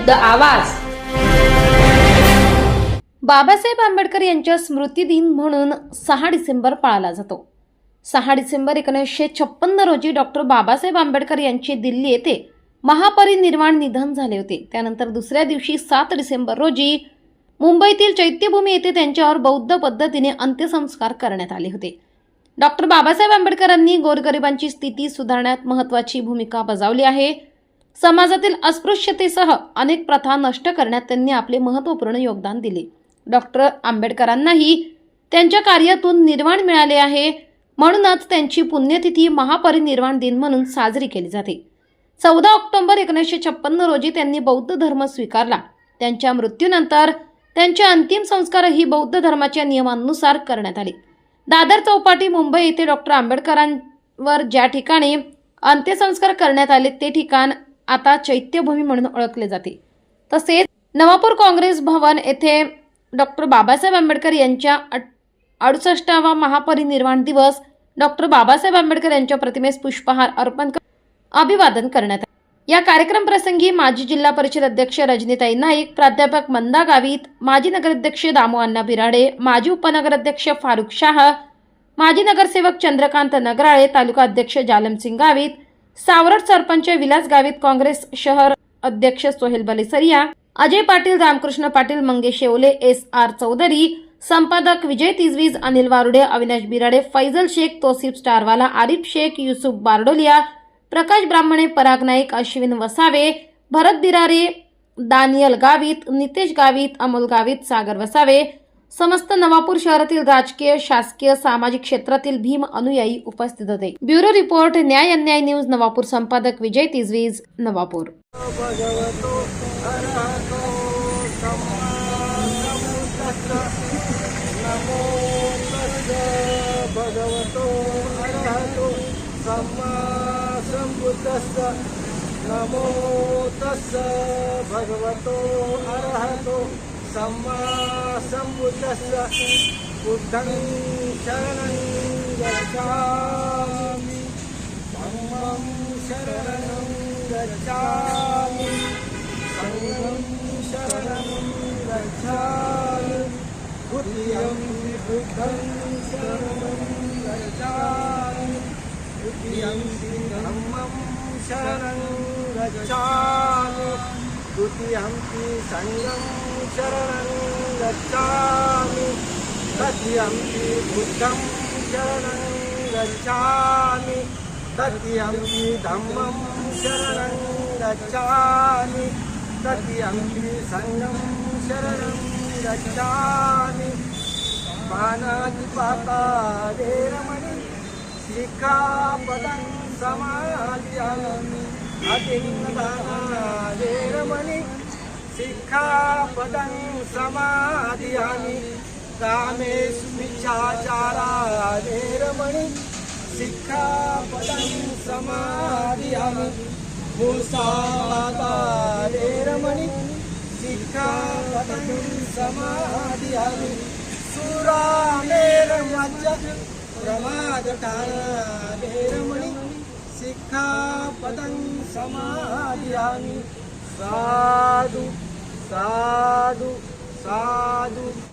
विरुद्ध आवाज. बाबासाहेब आंबेडकर यांच्या स्मृती दिन म्हणून सहा डिसेंबर पाळला जातो. सहा डिसेंबर एकोणीसशे छप्पन्न रोजी डॉक्टर बाबासाहेब आंबेडकर यांचे दिल्ली येथे महापरिनिर्वाण निधन झाले होते. त्यानंतर दुसऱ्या दिवशी सात डिसेंबर रोजी मुंबईतील चैत्यभूमी येथे त्यांच्यावर बौद्ध पद्धतीने अंत्यसंस्कार करण्यात आले होते. डॉक्टर बाबासाहेब आंबेडकरांनी गोरगरिबांची स्थिती सुधारण्यात महत्त्वाची भूमिका बजावली आहे. समाजातील अस्पृश्यतेसह अनेक प्रथा नष्ट करण्यात त्यांनी आपले महत्त्वपूर्ण योगदान दिले. डॉक्टर आंबेडकरांनाही त्यांच्या कार्यातून निर्वाण मिळाले आहे म्हणूनच त्यांची पुण्यतिथी महापरिनिर्वाण दिन म्हणून साजरी केली जाते. चौदा ऑक्टोबर एकोणीसशे छप्पन्न रोजी त्यांनी बौद्ध धर्म स्वीकारला. त्यांच्या मृत्यूनंतर त्यांचे अंतिम संस्कारही बौद्ध धर्माच्या नियमांनुसार करण्यात आले. दादर चौपाटी मुंबई येथे डॉक्टर आंबेडकरांवर ज्या ठिकाणी अंत्यसंस्कार करण्यात आले ते ठिकाण आता चैत्यभूमी म्हणून ओळखले जाते. तसेच नवापूर काँग्रेस भवन येथे डॉक्टर बाबासाहेब आंबेडकर यांच्या अडुसष्टावा महापरिनिर्वाण दिवस डॉक्टर बाबासाहेब आंबेडकर यांच्या प्रतिमेस पुष्पहार अर्पण कर अभिवादन करण्यात आले. या कार्यक्रम प्रसंगी माजी जिल्हा परिषद अध्यक्ष रजनीताई नाईक प्राध्यापक मंदा गावित माजी नगराध्यक्ष दामू अण्णा बिराडे माजी उपनगराध्यक्ष फारुख शाह माजी नगरसेवक चंद्रकांत नगराळे तालुका अध्यक्ष जालमसिंग गावित सावरट सरपंच विलास गावित काँग्रेस शहर अध्यक्ष सोहेल बलेसरिया अजय पाटील रामकृष्ण पाटील मंगेश शेवले एस आर चौधरी संपादक विजय तिजवीज अनिल वारुडे अविनाश बिराडे फैजल शेख तोसिफ स्टारवाला आरिफ शेख युसुफ बारडोलिया प्रकाश ब्राह्मणे पराग नाईक अश्विन वसावे भरत बिरारे दानियल गावित नितेश गावित अमोल गावित सागर वसावे समस्त नवापूर शहरातील राजकीय शासकीय सामाजिक क्षेत्रातील भीम अनुयायी उपस्थित होते ब्युरो रिपोर्ट न्याय अन्याय न्यूज नवापूर संपादक विजय तिजवीज नवापूर नमो तस्स भगवतो अरहतो Sama samudasa Buddhang saranang gacchami. Dhammam saranang gacchami. Sangham saranang gacchami. Buddhiyam Buddhang saranang gacchami. Buddhiyam Dhammam saranang gacchami. స్తుతి హంపి సంగం శరణం గచ్చామి సతి హంపి బుద్ధం శరణం గచ్చామి సతి హంపి ధమ్మం శరణం గచ్చామి సతి హంపి సంగం శరణం గచ్చామి పానాది పాపాదేరమణి శిఖాపదం సమాధ్యామి समादियामि अतिन्नदानादेरमणि शिखापदं समादियामि कामेषु मिच्छाचारादेरमणि शिक्षापदं समादियामि मुसावादारेरमणि शिक्षापदं समादियामि सुरामेरमज्ज प्रमादठारेरमणि शिक्षापदं समादियामि साधु साधु साधु